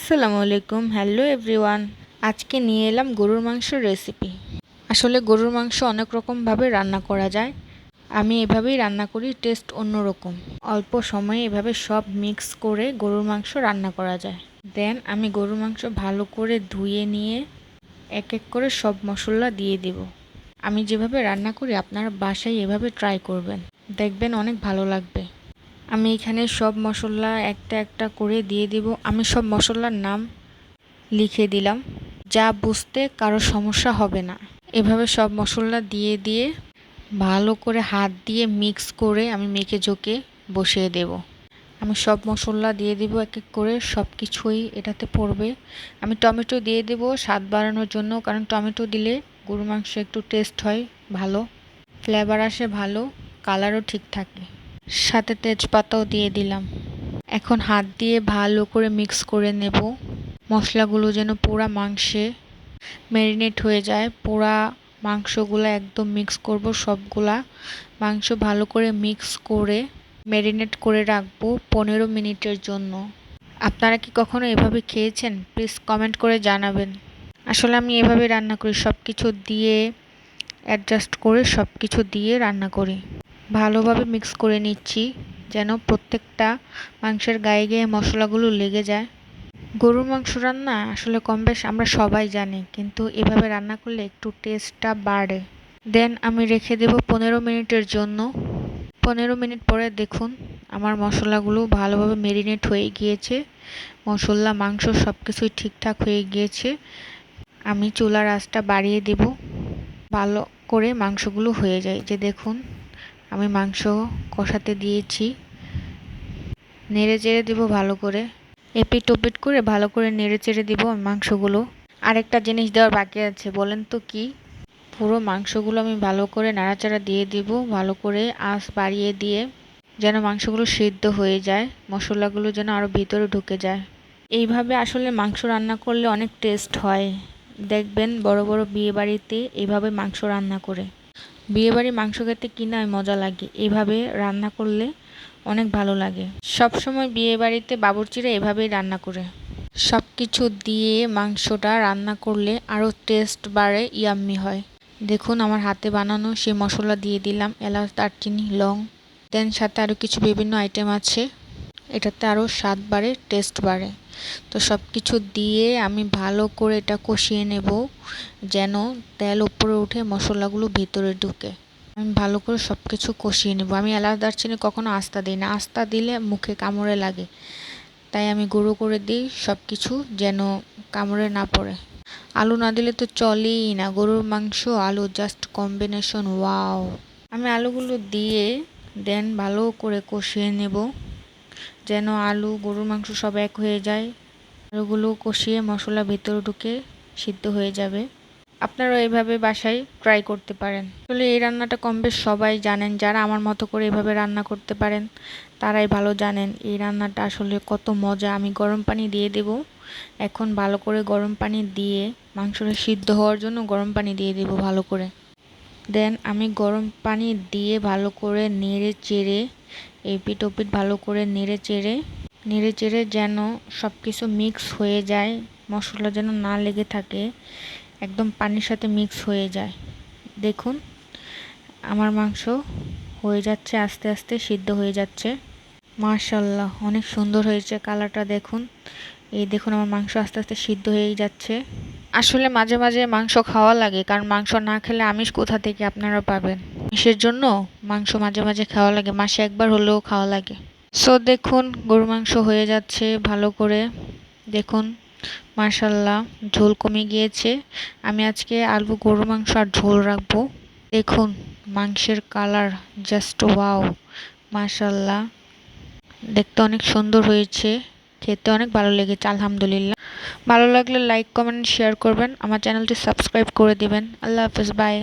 আসসালামু আলাইকুম, hello everyone. আজকে নিয়ে এলাম গরুর মাংসের রেসিপি আসলে গরুর মাংস অনেক রকমভাবে রান্না করা যায়। আমি এভাবেই রান্না করি টেস্ট অন্যরকম। অল্প সময়ে এভাবে সব মিক্স করে গরুর মাংস রান্না করা যায়। দেন আমি গরুর মাংস ভালো করে ধুয়ে নিয়ে এক এক করে সব মশলা দিয়ে দেব। আমি যেভাবে রান্না করি, আপনারা বাসায় এভাবে ট্রাই করবেন। দেখবেন অনেক ভালো লাগবে। আমি এখানে সব মশলা একটা একটা করে দিয়ে দিব। আমি সব মশলার নাম লিখে দিলাম। যা বুঝতে কারও সমস্যা হবে না। এভাবে সব মশলা দিয়ে দিয়ে ভালো করে হাত দিয়ে মিক্স করে আমি মেখে ঝোঁকে বসিয়ে দেব। আমি সব মশলা দিয়ে দিব এক এক করে সব কিছুই এটাতে পড়বে। আমি টমেটো দিয়ে দেব স্বাদ বাড়ানোর জন্য, কারণ টমেটো দিলে গরু মাংস একটু টেস্ট হয় ভালো ফ্লেভার আসে ভালো কালারও ঠিক থাকে। সাথে তেজপাতাও দিয়ে দিলাম। এখন হাত দিয়ে ভালো করে মিক্স করে নেব। মশলাগুলো যেন পুরা মাংসে ম্যারিনেট হয়ে যায়। পোড়া মাংসগুলো একদম মিক্স করব সবগুলা। মাংস ভালো করে মিক্স করে ম্যারিনেট করে রাখব পনেরো মিনিটের জন্য। আপনারা কি কখনো এভাবে খেয়েছেন? প্লিজ কমেন্ট করে জানাবেন। আসলে আমি এভাবে রান্না করি। সব কিছু দিয়ে অ্যাডজাস্ট করে সব কিছু দিয়ে রান্না করি। ভালোভাবে মিক্স করে নিচ্ছি, যেন প্রত্যেকটা মাংসের গায়ে গায়ে মশলাগুলো লেগে যায়। গরুর মাংস রান্না আসলে কম বেশ আমরা সবাই জানি, কিন্তু এভাবে রান্না করলে একটু টেস্টটা বাড়ে। দেন আমি রেখে দেব পনেরো মিনিটের জন্য। পনেরো মিনিট পরে দেখুন, আমার মশলাগুলো ভালোভাবে মেরিনেট হয়ে গিয়েছে। মশলা, মাংস সব কিছুই ঠিকঠাক হয়ে গিয়েছে। আমি চুলার আঁচটা বাড়িয়ে দেব। ভালো করে মাংসগুলো হয়ে যায়। যে দেখুন আমি মাংস কষাতে দিয়েছি। নেড়ে চেড়ে দিব ভালো করে। এপিট ওপিট করে ভালো করে নেড়ে চেড়ে দিব মাংসগুলো। আরেকটা জিনিস দেওয়ার বাকি আছে, বলেন তো কি? পুরো মাংসগুলো আমি ভালো করে নাড়াচাড়া দিয়ে দিব, ভালো করে আঁচ বাড়িয়ে দিয়ে যেন মাংসগুলো সিদ্ধ হয়ে যায়, মশলাগুলো যেন আরও ভিতরে ঢুকে যায়। এইভাবে আসলে মাংস রান্না করলে অনেক টেস্ট হয়। দেখবেন বড় বড় বিয়ে বাড়িতে এইভাবে মাংস রান্না করে। বিয়েবাড়ি মাংস খেতে কিনা মজা লাগে? এভাবে রান্না করলে অনেক ভালো লাগে। সব সময় বিয়ে বাড়িতে বাবুর্চিরা এভাবেই রান্না করে। সব কিছু দিয়ে মাংসটা রান্না করলে আরও টেস্ট বাড়ে ইয়াম্মি হয়। দেখুন আমার হাতে বানানো সেই মশলা দিয়ে দিলাম, এলাচ, দারচিনি, লং। দেন সাথে আরও কিছু বিভিন্ন আইটেম আছে। এটাতে আরও স্বাদ বাড়ে টেস্ট বাড়ে। তো সব কিছু দিয়ে আমি ভালো করে এটা কষিয়ে নেব যেন তেল উপরে উঠে মশলাগুলো ভিতরে ঢুকে। আমি ভালো করে সব কিছু কষিয়ে নেব। আমি এলাচ দারচিনি কখনো আস্তা দিই না। আস্তা দিলে মুখে কামড়ে লাগে। তাই আমি গুঁড়ো করে দিই সব কিছু যেন কামড়ে না পড়ে। আলু না দিলে তো চলেই না। গরুর মাংস, আলু জাস্ট কম্বিনেশন ওয়াও আমি আলুগুলো দিয়ে দেন ভালো করে কষিয়ে নেব। যেন আলু, গরুর মাংস সব এক হয়ে যায়। আলুগুলো কষিয়ে মশলা ভেতরে ঢুকে সিদ্ধ হয়ে যাবে। আপনারা এভাবে বাসায় ট্রাই করতে পারেন। আসলে এই রান্নাটা কম বেশ সবাই জানেন, যারা আমার মতো করে এভাবে রান্না করতে পারেন, তারাই ভালো জানেন। এই রান্নাটা আসলে কত মজা। আমি গরম পানি দিয়ে দেব। এখন ভালো করে গরম পানি দিয়ে মাংসটা সিদ্ধ হওয়ার জন্য গরম পানি দিয়ে দেব ভালো করে। দেন আমি গরম পানি দিয়ে ভালো করে নেড়ে চেড়ে এপিট ওপিট ভালো করে নেড়ে চেড়ে নেড়ে চেড়ে যেন সব কিছু মিক্স হয়ে যায়, মশলা যেন না লেগে থাকে, একদম পানির সাথে মিক্স হয়ে যায়। দেখুন, আমার মাংস হয়ে যাচ্ছে, আস্তে আস্তে সিদ্ধ হয়ে যাচ্ছে। মার্শাল্লাহ অনেক সুন্দর হয়েছে কালারটা দেখুন। এই দেখুন, আমার মাংস আস্তে আস্তে সিদ্ধ হয়েই যাচ্ছে। আসলে মাঝে মাঝে মাংস খাওয়া লাগে, কারণ মাংস না খেলে আমিষ কোথা থেকে আপনারা পাবেন? আমিষের জন্য মাংস মাঝে মাঝে খাওয়া লাগে, মাসে একবার হলেও খাওয়া লাগে। সো দেখুন গরু মাংস হয়ে যাচ্ছে ভালো করে। দেখুন মার্শাল্লাহ ঝোল কমে গিয়েছে। আমি আজকে আলু গরু মাংস আর ঝোল রাখব। দেখুন, মাংসের কালার জাস্ট ওয়াও মার্শাল্লাহ দেখতে অনেক সুন্দর হয়েছে, খেতে অনেক ভালো লেগেছে, আলহামদুলিল্লাহ। ভালো লাগলে লাইক কমেন্ট শেয়ার করবেন। আমার চ্যানেলটি সাবস্ক্রাইব করে দিবেন। আল্লাহ হাফেজ বাই